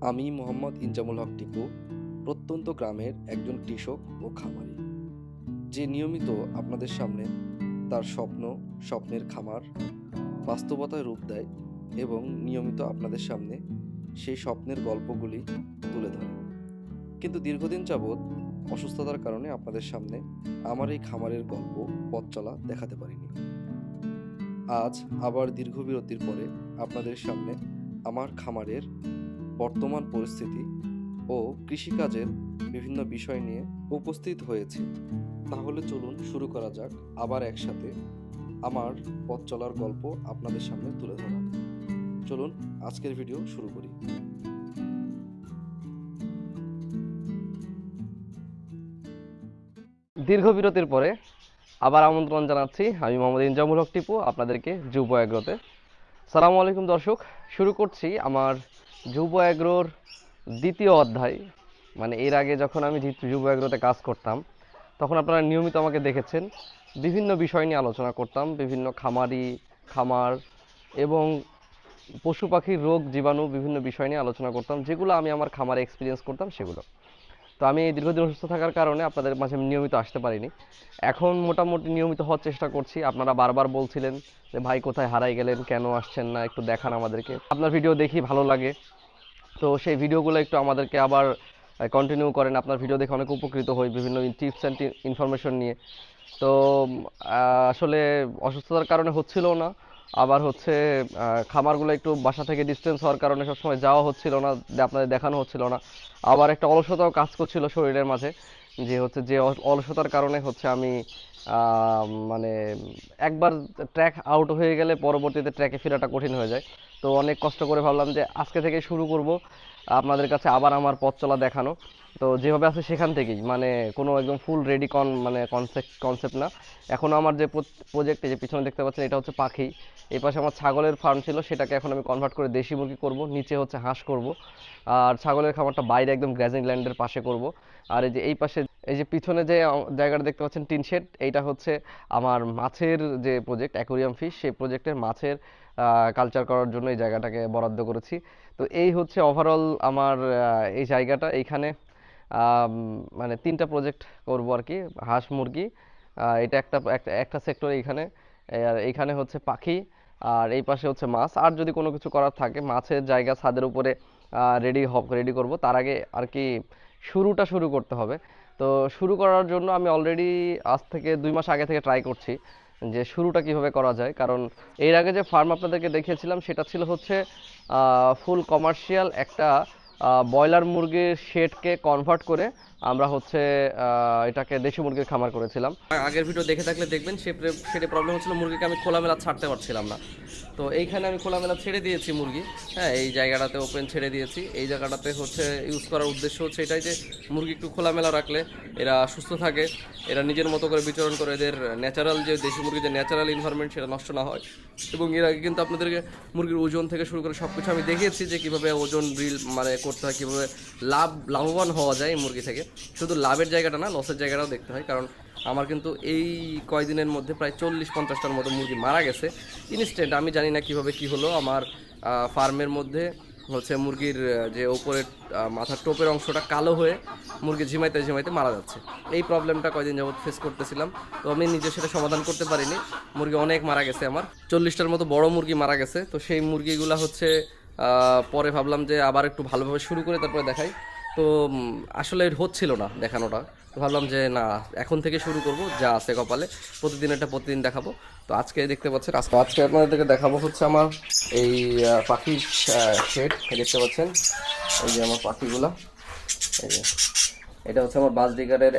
আমি মোহাম্মদ ইনজামুল হক টিপু, প্রত্যন্ত গ্রামের একজন কৃষক ও খামারি। যে নিয়মিত আপনাদের সামনে তার স্বপ্ন, স্বপ্নের খামার, বাস্তবতায় রূপ দেয় এবং নিয়মিত আপনাদের সামনে সেই স্বপ্নের গল্পগুলি তুলে ধরে। কিন্তু দীর্ঘদিন যাবৎ অসুস্থতার কারণে আপনাদের সামনে আমার এই খামারের গল্প পথ চলা দেখাতে পারিনি। আজ আবার দীর্ঘ বিরতির পরে আপনাদের সামনে আমার খামারের বর্তমান পরিস্থিতি ও কৃষিকাজের বিভিন্ন বিষয় নিয়ে উপস্থিত হয়েছি। তাহলে চলুন শুরু করা যাক আবার একসাথে আমার পথ চলার গল্প আপনাদের সামনে তুলে ধরা। চলুন আজকের ভিডিও শুরু করি। দীর্ঘ বিরতির পরে আবার আমন্ত্রণ জানাচ্ছি আমি মোহাম্মদ ইনজামুল হক টিপু, আপনাদেরকে যুব অ্যাগ্রোতে সালামু আলাইকুম দর্শক, শুরু করছি আমার যুব অ্যাগ্রোর দ্বিতীয় অধ্যায়। মানে এর আগে যখন আমি যুব অ্যাগ্রোতে কাজ করতাম, তখন আপনারা নিয়মিত আমাকে দেখেছেন। বিভিন্ন বিষয় নিয়ে আলোচনা করতাম, বিভিন্ন খামারি, খামার এবং পশু পাখির রোগ, জীবাণু বিভিন্ন বিষয় নিয়ে আলোচনা করতাম, যেগুলো আমি আমার খামারে এক্সপিরিয়েন্স করতাম, সেগুলো। তো আমি দীর্ঘদিন অসুস্থ থাকার কারণে আপনাদের মাঝে নিয়মিত আসতে পারিনি। এখন মোটামুটি নিয়মিত হওয়ার চেষ্টা করছি। আপনারা বারবার বলছিলেন যে, ভাই, কোথায় হারাই গেলেন? কেন আসছেন না? একটু দেখান আমাদেরকে। আপনার ভিডিও দেখি, ভালো লাগে। তো সেই ভিডিওগুলো একটু আমাদেরকে আবার কন্টিনিউ করেন। আপনার ভিডিও দেখে অনেক উপকৃত হই বিভিন্ন টিপস অ্যান্ড ইনফরমেশন নিয়ে। তো আসলে অসুস্থতার কারণে হচ্ছিল না। আবার হচ্ছে খামারগুলো একটু বাসা থেকে ডিস্টেন্স হওয়ার কারণে সবসময় যাওয়া হচ্ছিল না আপনাদের দেখানো হচ্ছিল না। আবার একটা অলসতাও কাজ করছিল শরীরের মাঝে, যে হচ্ছে যে অলসতার কারণে হচ্ছে আমি মানে একবার ট্র্যাক আউট হয়ে গেলে পরবর্তীতে ট্র্যাকে ফেরাটা কঠিন হয়ে যায়। তো অনেক কষ্ট করে ভাবলাম যে আজকে থেকে শুরু করব, আপনাদের কাছে আবার আমার পথ চলা দেখানো। তো যেভাবে আছে সেখান থেকেই মানে কোনো একদম ফুল রেডি কন মানে কনসেপ্ট কনসেপ্ট না। এখনও আমার যে প্রজেক্ট যে পিছনে দেখতে পাচ্ছেন, এটা হচ্ছে পাখি। এই পাশে আমার ছাগলের ফার্ম ছিল, সেটাকে এখন আমি কনভার্ট করে দেশি মুরগি করব, নিচে হচ্ছে হাঁস করব। আর ছাগলের খামারটা বাইরে একদম গ্র্যাজিং ল্যান্ডের পাশে করব। আর এই যে এই পাশে এই যে পিছনে যে জায়গাটা দেখতে পাচ্ছেন টিন শেড, এইটা হচ্ছে আমার মাছের যে প্রজেক্ট অ্যাকোরিয়াম ফিশ সেই প্রজেক্টের মাছের কালচার করার জন্য এই জায়গাটাকে বরাদ্দ করেছি। তো এই হচ্ছে ওভারঅল আমার এই জায়গাটা। এইখানে মানে তিনটা প্রজেক্ট করব আর কি, হাঁস, মুরগি এটা একটা একটা সেক্টর এইখানে। আর এইখানে হচ্ছে পাখি, আর এই পাশে হচ্ছে মাছ। আর যদি কোনো কিছু করার থাকে, মাছের জায়গা ছাদের উপরে রেডি হব রেডি করব। তার আগে আর কি শুরুটা শুরু করতে হবে। তো শুরু করার জন্য আমি অলরেডি আজ থেকে দুই মাস আগে থেকে ট্রাই করছি যে শুরুটা কীভাবে করা যায়। কারণ এর আগে যে ফার্ম আপনাদেরকে দেখিয়েছিলাম, সেটা ছিল হচ্ছে ফুল কমার্শিয়াল একটা ব্রয়লার মুরগির শেডকে কনভার্ট করে আমরা হচ্ছে এটাকে দেশি মুরগির খামার করেছিলাম। আগের ভিডিও দেখে থাকলে দেখবেন সে সেটা প্রবলেম হচ্ছিল মুরগিকে আমি খোলামেলা ছাড়তে পারছিলাম না। তো এইখানে আমি খোলামেলা ছেড়ে দিয়েছি মুরগি। হ্যাঁ এই জায়গাটাতে ওপেন ছেড়ে দিয়েছি। এই জায়গাটাতে হচ্ছে ইউজ করার উদ্দেশ্য হচ্ছে এটাই যে, মুরগি একটু খোলামেলা রাখলে এরা সুস্থ থাকে, এরা নিজের মতো করে বিচরণ করে, এদের ন্যাচারাল যে দেশি মুরগির যে ন্যাচারাল এনভায়রনমেন্ট সেটা নষ্ট না হয়। এবং এর আগে কিন্তু আপনাদেরকে মুরগির ওজন থেকে শুরু করে সব কিছু আমি দেখিয়েছি যে কীভাবে ওজন ড্রিল মানে করতে হয়, কীভাবে লাভ, লাভবান হওয়া যায় মুরগি থেকে। শুধু লাভের জায়গাটা না লসের জায়গাটাও দেখতে হয়। কারণ আমার কিন্তু এই কয়দিনের মধ্যে প্রায় চল্লিশ পঞ্চাশটার মতো মুরগি মারা গেছে। ইনস্ট্যান্ট আমি জানি না কীভাবে কি হলো। আমার ফার্মের মধ্যে হচ্ছে মুরগির যে ওপরের আহ, মাথার টোপের অংশটা কালো হয়ে মুরগি ঝিমাইতে ঝিমাইতে মারা যাচ্ছে। এই প্রবলেমটা কয়দিন যাবত ফেস করতেছিলাম। তো আমি নিজে সেটা সমাধান করতে পারিনি। মুরগি অনেক মারা গেছে আমার। চল্লিশটার মতো বড় মুরগি মারা গেছে। তো সেই মুরগিগুলা হচ্ছে পরে ভাবলাম যে আবার একটু ভালোভাবে শুরু করে তারপরে দেখাই। তো আসলে হচ্ছিল না দেখানোটা। তো ভাবলাম যে, না, এখন থেকে শুরু করব, যা আছে কপালে। প্রতিদিন এটা প্রতিদিন দেখাবো। তো আজকে দেখতে পাচ্ছেন, আজকে আজকে আপনাদেরকে দেখাবো হচ্ছে আমার এই পাখির শেড দেখতে পাচ্ছেন? এই যে আমার পাখিগুলা। এই যে, এটা হচ্ছে আমার বাস ডিগারের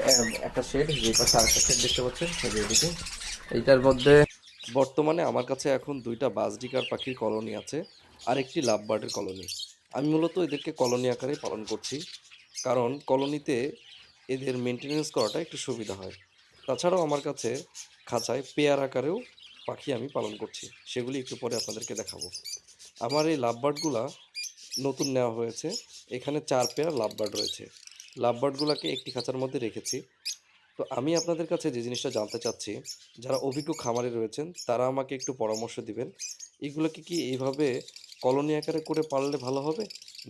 একটা শেড যে পাশে আরেকটা শেড দেখতে পাচ্ছেন? এদিকে। এইটার মধ্যে বর্তমানে আমার কাছে এখন দুইটা বাজডিকার পাখির কলোনি আছে আর একটি লাভ বার্ডের কলোনি। আমি মূলত এদেরকে কলোনি আকারে পালন করছি। কারণ কলোনিতে এদের মেনটেনেন্স করাটা একটু সুবিধা হয়। তাছাড়াও আমার কাছে খাঁচায় পেয়ার আকারেও পাখি আমি পালন করছি, সেগুলি একটু পরে আপনাদেরকে দেখাবো। আমার এই লাভবার্ডগুলা নতুন নেওয়া হয়েছে, এখানে চার পেয়ার লাভবার্ড রয়েছে। লাভবার্ডগুলোকে একটি খাঁচার মধ্যে রেখেছি। তো আমি আপনাদের কাছে যে জিনিসটা জানতে চাচ্ছি, যারা অভিজ্ঞ খামারে রয়েছেন, তারা আমাকে একটু পরামর্শ দিবেন। এগুলোকে কি এইভাবে কলোনি আকারে করে পারলে ভালো হবে?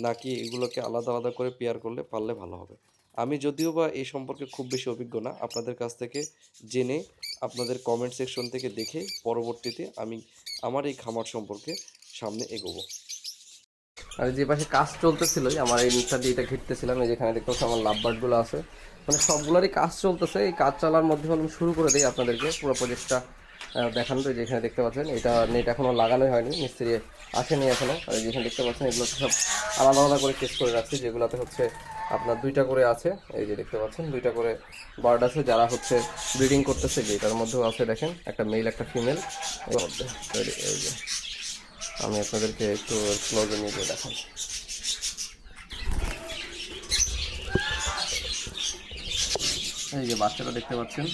নাকি এগুলোকে আলাদা আলাদা করে পেয়ার করলে পারলে ভালো হবে? আমি যদিও বা এই সম্পর্কে খুব বেশি অভিজ্ঞ না, আপনাদের কাছ থেকে জেনে আপনাদের কমেন্ট সেকশন থেকে দেখে পরবর্তীতে আমি আমার এই খামার সম্পর্কে সামনে এগোবো। আর যে পাশে কাজ চলতেছিল আমার এই নিচটা দিয়ে এটা ঘিরতেছিলাম, এই যেখানে দেখতে আমার লাভ বার্ডগুলো আছে। মানে সবগুলোরই কাজ চলতেছে, এই কাজ চলার মধ্যে আমি শুরু করে দিই আপনাদেরকে, পুরো প্রজেক্টটা দেখানো তো যেখানে দেখতে পাচ্ছেন। এটা নেট এখনও লাগানোই হয়নি, মিস্ত্রি আসেনি এখনও। আর যেখানে দেখতে পাচ্ছেন, এগুলো সব আলাদা আলাদা করে কেস করে রাখছি, যেগুলোতে হচ্ছে আপনার দুইটা করে আছে। এই যে দেখতে পাচ্ছেন, দুইটা করে বার্ড আছে, যারা হচ্ছে ব্রিডিং করতেছে যে এটার মধ্যেও আছে দেখেন, একটা মেল, একটা ফিমেল। এই যে। আমি আপনাদেরকে একটু ক্লোজে নিয়ে গিয়ে দেখাই। এই যে বাচ্চাটা দেখতে পাচ্ছেন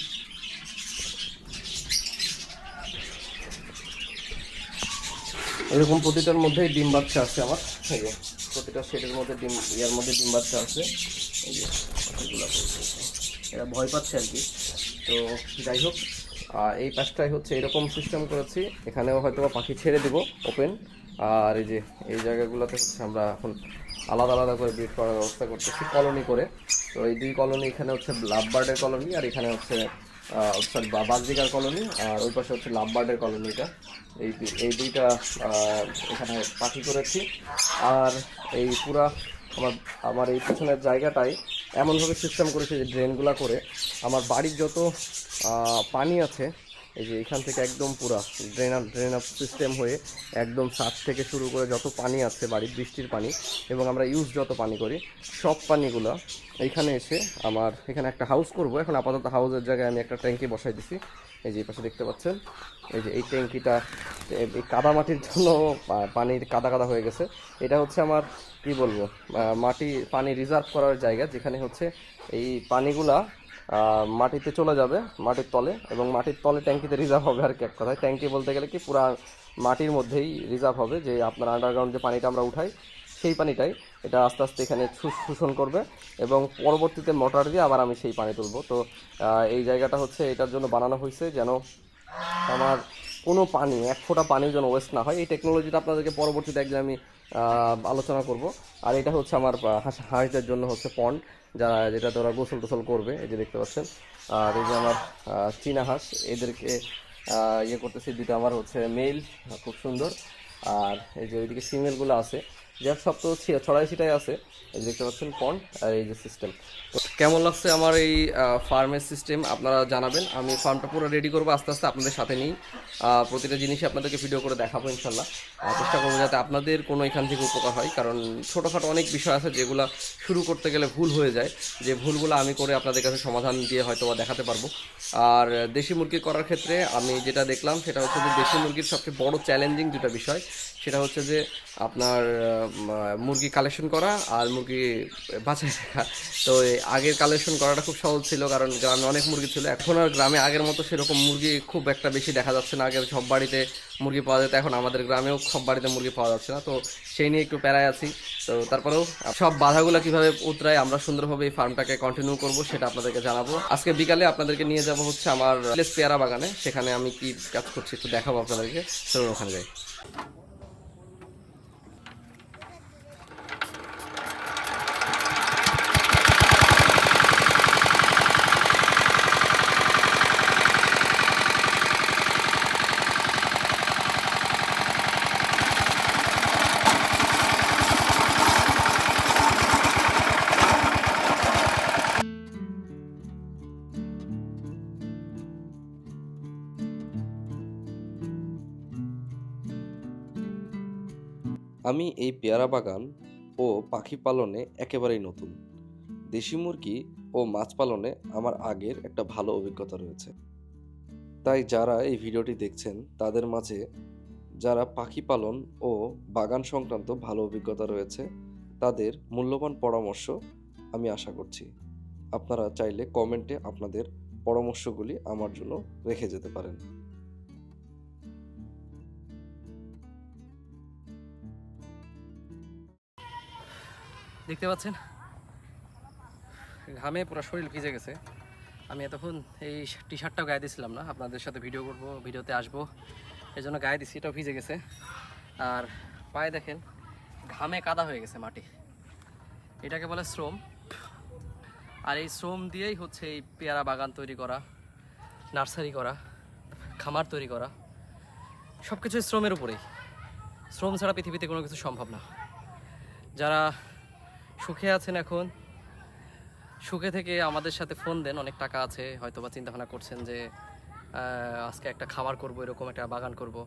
এরকম প্রতিটার মধ্যেই ডিম বাচ্চা আছে আমার। এই যে, প্রতিটা সেটের মধ্যে ডিম, ইয়ার মধ্যে ডিম বাচ্চা আছে। এই যে এগুলা এরা ভয় পাচ্ছে আর কি। তো যাই হোক আর এই পাশটাই হচ্ছে এরকম সিস্টেম করেছি। এখানেও হয়তো পাখি ছেড়ে দেবো ওপেন আর এই যে, এই জায়গাগুলোতে হচ্ছে আমরা এখন আলাদা আলাদা করে ব্রিড করার ব্যবস্থা করতেছি কলোনি করে। তো এই দুই কলোনি এখানে হচ্ছে লাভ বার্ডের কলোনি আর এখানে হচ্ছে সরি বাজরিকার কলোনি, আর ওই পাশে হচ্ছে লাভবার্ডের কলোনিটা এই এই দুইটা এখানে পাখি করেছি। আর এই পুরা আমার আমার এই পিছনের জায়গাটায় এমনভাবে সিস্টেম করেছে যে ড্রেনগুলা করে আমার বাড়ির যত পানি আছে এই যে এখান থেকে একদম পুরা drain up drain up system হয়ে একদম ছাদ থেকে শুরু করে যত পানি আছে বাড়ির বৃষ্টির পানি এবং আমরা ইউজ যত পানি করি, সব পানিগুলো এইখানে এসে আমার এখানে একটা হাউস করব। এখন আপাতত হাউসের জায়গায় আমি একটা ট্যাঙ্কি বসাই দিছি। এই যে পাশে দেখতে পাচ্ছেন, এই যে এই ট্যাঙ্কিটা, এই কাদা মাটির জন্য পানির পানি কাদা কাদা হয়ে গেছে। এটা হচ্ছে আমার, কি বলব মাটি, পানি রিজার্ভ করার জায়গা, যেখানে হচ্ছে এই পানিগুলা মাটিতে চলে যাবে, মাটির তলে, এবং মাটির তলে ট্যাঙ্কিতে রিজার্ভ হবে আর কি এক কথায়। ট্যাঙ্কি বলতে গেলে কি পুরা মাটির মধ্যেই রিজার্ভ হবে, যে আপনার আন্ডারগ্রাউন্ড যে পানিটা আমরা উঠাই, সেই পানিটাই এটা আস্তে আস্তে এখানে শোষণ করবে, এবং পরবর্তীতে মোটর দিয়ে আবার আমি সেই পানি তুলবো। তো এই জায়গাটা হচ্ছে এটার জন্য বানানো হয়েছে যেন আমার কোনো পানি, এক ফোঁটা পানি যেন ওয়েস্ট না হয়। এই টেকনোলজিটা আপনাদেরকে পরবর্তীতে একদিন আমি আলোচনা করব। আর এটা হচ্ছে আমার হাঁস, হাঁসদের জন্য হচ্ছে পন্ড যারা যেটাতে ওরা গোসল টোসল করবে, এই যে দেখতে পাচ্ছেন। আর এই যে আমার চীনা হাঁস, এদেরকে ইয়ে করতেছি দুটো আমার হচ্ছে মেল খুব সুন্দর। আর এই যে ওইদিকে ফিমেলগুলো আছে। যার সব তো ছড়াই ছিটাই আছে। এই দেখতে পাচ্ছেন পন্ড আর এই যে সিস্টেম তো কেমন লাগছে আমার এই ফার্মের সিস্টেম আপনারা জানাবেন। আমি ফার্মটা পুরো রেডি করব আস্তে আস্তে আপনাদের সাথে নিই প্রতিটা জিনিসই আপনাদেরকে ভিডিও করে দেখাবো ইনশাল্লাহ। চেষ্টা করব যাতে আপনাদের কোনো এখান থেকে উপকার হয়। কারণ ছোটোখাটো অনেক বিষয় আছে যেগুলো শুরু করতে গেলে ভুল হয়ে যায়। যে ভুলগুলো আমি করে আপনাদের কাছে সমাধান দিয়ে হয়তো বা দেখাতে পারব। আর দেশি মুরগি করার ক্ষেত্রে আমি যেটা দেখলাম, সেটা হচ্ছে যে দেশি মুরগির সবচেয়ে বড় চ্যালেঞ্জিং দুটা বিষয়। সেটা হচ্ছে যে আপনার মুরগি কালেকশন করা আর মুরগি বাছাই রাখা তো আগের কালেকশন করাটা খুব সহজ ছিল কারণ গ্রামে অনেক মুরগি ছিল। এখন আর গ্রামে আগের মতো সেরকম মুরগি খুব একটা বেশি দেখা যাচ্ছে না। আগের সব বাড়িতে মুরগি পাওয়া যেত, এখন আমাদের গ্রামেও সব বাড়িতে মুরগি পাওয়া যাচ্ছে না। তো সেই নিয়ে একটু প্যারায় আছি। তো তারপরেও সব বাধাগুলো কীভাবে উতরায় আমরা সুন্দরভাবে এই ফার্মটাকে কন্টিনিউ করব সেটা আপনাদেরকে জানাব। আজকে বিকালে আপনাদেরকে নিয়ে যাব হচ্ছে আমার প্লেস পেয়ারা বাগানে। সেখানে আমি কি কাজ করছি একটু দেখাবো আপনাদেরকে। চলুন ওখানে যাই। আমি এই পেয়ারা বাগান ও পাখি পালনে একেবারেই নতুন। দেশি মুরগি ও মাছ পালনে আমার আগের একটা ভালো অভিজ্ঞতা রয়েছে। তাই যারা এই ভিডিওটি দেখছেন, তাদের মাঝে যারা পাখি পালন ও বাগান সংক্রান্ত ভালো অভিজ্ঞতা রয়েছে, তাদের মূল্যবান পরামর্শ আমি আশা করছি। আপনারা চাইলে কমেন্টে আপনাদের পরামর্শগুলি আমার জন্য রেখে যেতে পারেন। দেখতে পাচ্ছেন? ঘামে পুরো শরীর ভিজে গেছে। আমি এতক্ষণ এই টি শার্টটাও গায়ে দিয়েছিলাম না। আপনাদের সাথে ভিডিও করব ভিডিওতে আসব। এই জন্য গায়ে দিছি, এটাও ভিজে গেছে। আর পায়ে দেখেন, ঘামে কাদা হয়ে গেছে মাটি। এটাকে বলে শ্রম। আর এই শ্রম দিয়েই হচ্ছে এই পেয়ারা বাগান তৈরি করা, নার্সারি করা, খামার তৈরি করা। সব কিছুই শ্রমের উপরেই। শ্রম ছাড়া পৃথিবীতে কোনো কিছু সম্ভব না। যারা সুখে আছেন এখন? সুখে থেকে আমাদের সাথে ফোন দেন, অনেক টাকা আছে। হয়তো বা চিন্তাভাবনা করছেন যে আজকে একটা খামার করব, এরকম একটা বাগান করব।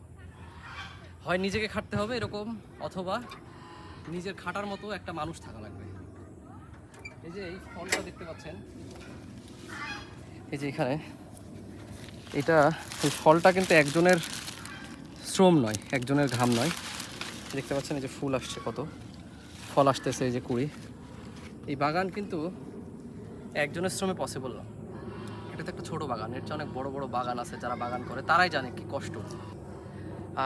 হয় নিজেকে খাটতে হবে এরকম, অথবা নিজের খাটার মতো একটা মানুষ থাকা লাগবে। এই যে এই ফলটা দেখতে পাচ্ছেন। এই যে এখানে, এটা এই ফলটা কিন্তু একজনের শ্রম নয়, একজনের ঘাম নয়। দেখতে পাচ্ছেন এই যে ফুল আসছে কত। ফল আসতেছে এই যে কুড়ি। এই বাগান কিন্তু একজনের শ্রমে পসিবল না। এটা তো একটা ছোটো বাগান, এর অনেক বড় বড় বাগান আছে যারা বাগান করে, তারাই জানে কি কষ্ট।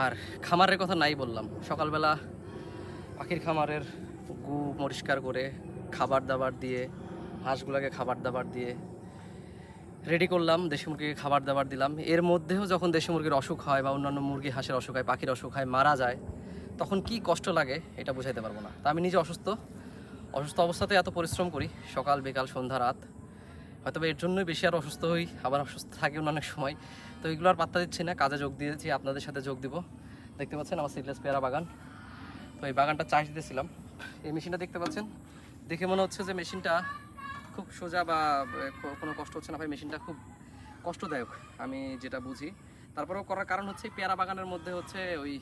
আর খামারের কথা নাই বললাম, সকালবেলা পাখির খামারের গু পরিষ্কার করে, খাবার দাবার দিয়ে, হাঁসগুলোকে খাবার দাবার দিয়ে রেডি করলাম, দেশি মুরগিকে খাবার দাবার দিলাম। এর মধ্যেও যখন দেশি মুরগির অসুখ হয় বা অন্যান্য মুরগি, হাঁসের অসুখ হয়, পাখির অসুখ হয়, মারা যায় তখন কি কষ্ট লাগে এটা বোঝাইতে পারব না। তা আমি নিজে অসুস্থ। অসুস্থ অবস্থাতে এত পরিশ্রম করি, সকাল, বিকাল, সন্ধ্যা, রাত। হয়তো এর জন্যই বেশি আর অসুস্থ হই, আবার অসুস্থ থাকি অনেক সময়। তো এগুলো আর পাত্তা দিচ্ছি না, কাজে যোগ দিয়েছি, আপনাদের সাথে যোগ দিব। দেখতে পাচ্ছেন আমার সিডলেস পেয়ারা বাগান। তো এই বাগানটা চাষ দিতেছিলাম। এই মেশিনটা দেখতে পাচ্ছেন? দেখে মনে হচ্ছে যে মেশিনটা খুব সোজা বা কোনো কষ্ট হচ্ছে না ভাই, মেশিনটা খুব কষ্টদায়ক, আমি যেটা বুঝি। তারপরেও করার কারণ হচ্ছে পেয়ারা বাগানের মধ্যে হচ্ছে ওই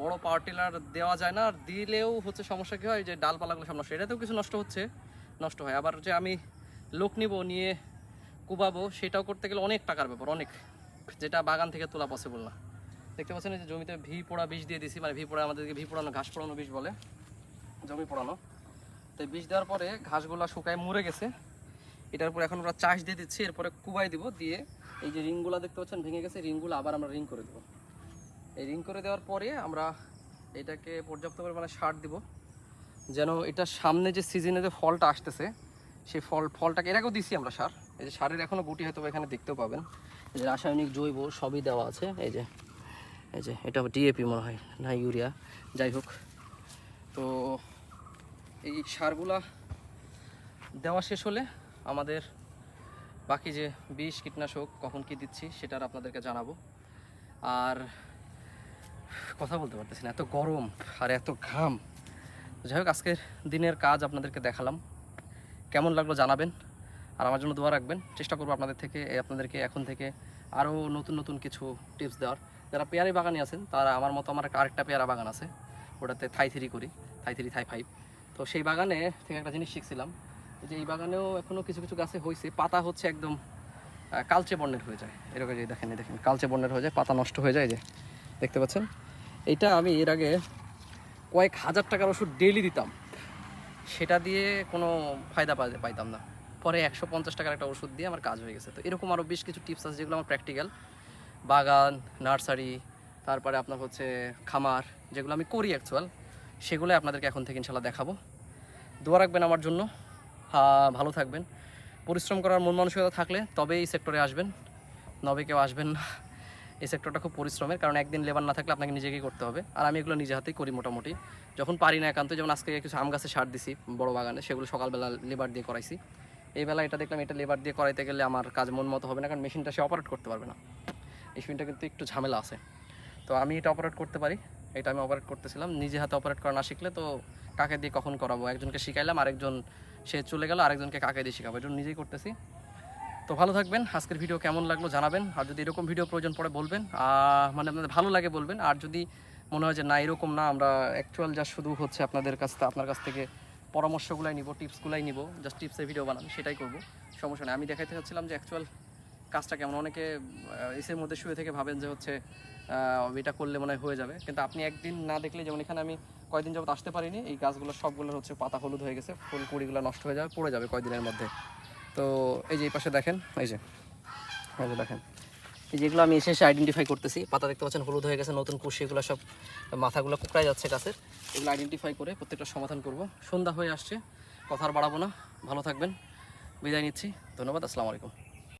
বড় পাওয়ার টিলার দেওয়া যায় না, আর দিলেও হচ্ছে সমস্যা কী হয়, যে ডালপালাগুলো সব নষ্ট এটাতেও কিছু নষ্ট হচ্ছে, নষ্ট হয়। আবার যে আমি লোক নিব, নিয়ে কুবাবো, সেটাও করতে গেলে অনেক টাকার ব্যাপার, অনেক। যেটা বাগান থেকে তোলা পসিবল না। দেখতে পাচ্ছেন যে জমিতে ভি পোড়া বিষ দিয়ে দিছি মানে ভি পোড়া আমাদেরকে ভি পোড়ানো, ঘাস পোড়ানো বিষ বলে, জমি পোড়ানো। তো বিষ দেওয়ার পরে ঘাসগুলো শুকায় মরে গেছে। এটার উপর এখন আমরা চাষ দিয়ে দিচ্ছি, এরপরে কুবাই দিব, দিয়ে এই যে রিংগুলো দেখতে পাচ্ছেন, ভেঙে গেছে, রিংগুলো আবার আমরা রিং করে দেবো। এই রিং করে দেওয়ার পরে আমরা এটাকে পর্যাপ্ত পরিমাণে সার দিব। যেন এটা সামনে যে সিজনে যে ফলটা আসতেছে, সেই ফল, ফলটাকে আগেও দিছি আমরা সার। এই যে সারের এখনও গুটি হয়তো এখানে দেখতেও পাবেন। এই যে রাসায়নিক, জৈব সবই দেওয়া আছে। এই যে এই যে, এটা ডিএপি মনে হয়, না ইউরিয়া। যাই হোক, তো এই সারগুলা দেওয়া শেষ হলে আমাদের বাকি যে বিষ কীটনাশক কখন কি দিচ্ছি সেটার আপনাদেরকে জানাব। আর কথা বলতে পারতেছি না, এত গরম আর এত ঘাম। যাই হোক, আজকের দিনের কাজ আপনাদেরকে দেখালাম। কেমন লাগল জানাবেন, আর আমার জন্য দোয়া রাখবেন। চেষ্টা করব আপনাদের থেকে আপনাদেরকে এখন থেকে আরও নতুন নতুন কিছু টিপস দেওয়ার। যারা পেয়ারি বাগানে আছেন, তারা আমার মতো আমার আরেকটা পেয়ারা বাগান আছে, ওটাতে থাই থ্রি করি, থাই থ্রি, থাই ফাইভ। তো সেই বাগানে থেকে একটা জিনিস শিখছিলাম, যে এই বাগানেও এখনও কিছু কিছু গাছে হয়েছে পাতা হচ্ছে একদম কালচে বর্ণের হয়ে যায়। এরকম যে দেখেন দেখেন, কালচে বর্ণের হয়ে যায়, পাতা নষ্ট হয়ে যায় যে। দেখতে পাচ্ছেন? এটা আমি এর আগে কয়েক হাজার টাকার ওষুধ ডেইলি দিতাম। সেটা দিয়ে কোনো ফায়দা পাই- পাইতাম না। পরে একশো পঞ্চাশ টাকার একটা ওষুধ দিয়ে আমার কাজ হয়ে গেছে। তো এরকম আরও বেশ কিছু টিপস আছে যেগুলো আমার প্র্যাকটিক্যাল বাগান, নার্সারি, তারপরে আপনার হচ্ছে খামার, যেগুলো আমি করি অ্যাকচুয়াল সেগুলো আপনাদেরকে এখন থেকে ইনশাল্লাহ দেখাবো। দোয়া রাখবেন আমার জন্য। ভালো থাকবেন। পরিশ্রম করার মন মানসিকতা থাকলে তবে এই সেক্টরে আসবেন। নবে কেউ আসবেন না। এই সেক্টরটা খুব পরিশ্রমের, কারণ একদিন লেবার না থাকলে আপনাকে নিজেকেই করতে হবে। আর আমি এগুলো নিজে হাতেই করি মোটামুটি। যখন পারি না একান্ত, যেমন আজকে কিছু আম গাছে সার দিছি বড় বাগানে, সেগুলো সকালবেলা লেবার দিয়ে করাইছি। এই বেলা এটা দেখলাম এটা লেবার দিয়ে করাইতে গেলে আমার কাজ মন মতো হবে না, কারণ মেশিনটা সে অপারেট করতে পারবে না। মেশিনটা কিন্তু একটু ঝামেলা আছে। তো আমি এটা অপারেট করতে পারি। এটা আমি অপারেট করতেছিলাম। নিজে হাতে অপারেট করা না শিখলে তো কাকে দিয়ে কখন করাবো? একজনকে শিখাইলাম, আরেকজন, সে চলে গেল, আরেকজনকে কাকে দিয়ে শিখাবো? এটা নিজেই করতেছি। তো ভালো থাকবেন। আজকের ভিডিও কেমন লাগল জানাবেন। আর যদি এরকম ভিডিও প্রয়োজন পড়ে বলবেন মানে আপনাদের ভালো লাগে বলবেন। আর যদি মনে হয় যে না, এরকম না, আমরা অ্যাকচুয়াল যা শুধু হচ্ছে আপনাদের কাছ থেকে আপনার কাছ থেকে পরামর্শগুলাই নিব, টিপসগুলাই নিব জাস্ট টিপসের ভিডিও বানান, সেটাই করব। সমস্যা নেই। আমি দেখাইতে চাচ্ছিলাম যে অ্যাকচুয়াল কাজটা কেমন। অনেকে এসের মধ্যে শুয়ে থেকে ভাবেন যে হচ্ছে এটা করলে মনে হয় হয়ে যাবে। কিন্তু আপনি একদিন না দেখলে, যেমন এখানে আমি কয়দিন যাবত আসতে পারিনি, এই গাছগুলো সবগুলো হচ্ছে পাতা হলুদ হয়ে গেছে, ফুল কুড়িগুলো নষ্ট হয়ে যাবে, পড়ে যাবে কয়দিনের মধ্যে। তো এই যে এই পাশে দেখেন, এই যে এই যে দেখেন। এই যেগুলো আমি এসে এসে আইডেন্টিফাই করতেছি। পাতা দেখতে পাচ্ছেন, হলুদ হয়ে গেছে, নতুন কুশি, এগুলো সব মাথাগুলো কুকড়ায় যাচ্ছে গাছের। এগুলো আইডেন্টিফাই করে প্রত্যেকটা সমাধান করব। সন্ধ্যা হয়ে আসছে, কথা আর বাড়াবো না। ভালো থাকবেন। বিদায় নিচ্ছি। ধন্যবাদ, আসসালামু আলাইকুম।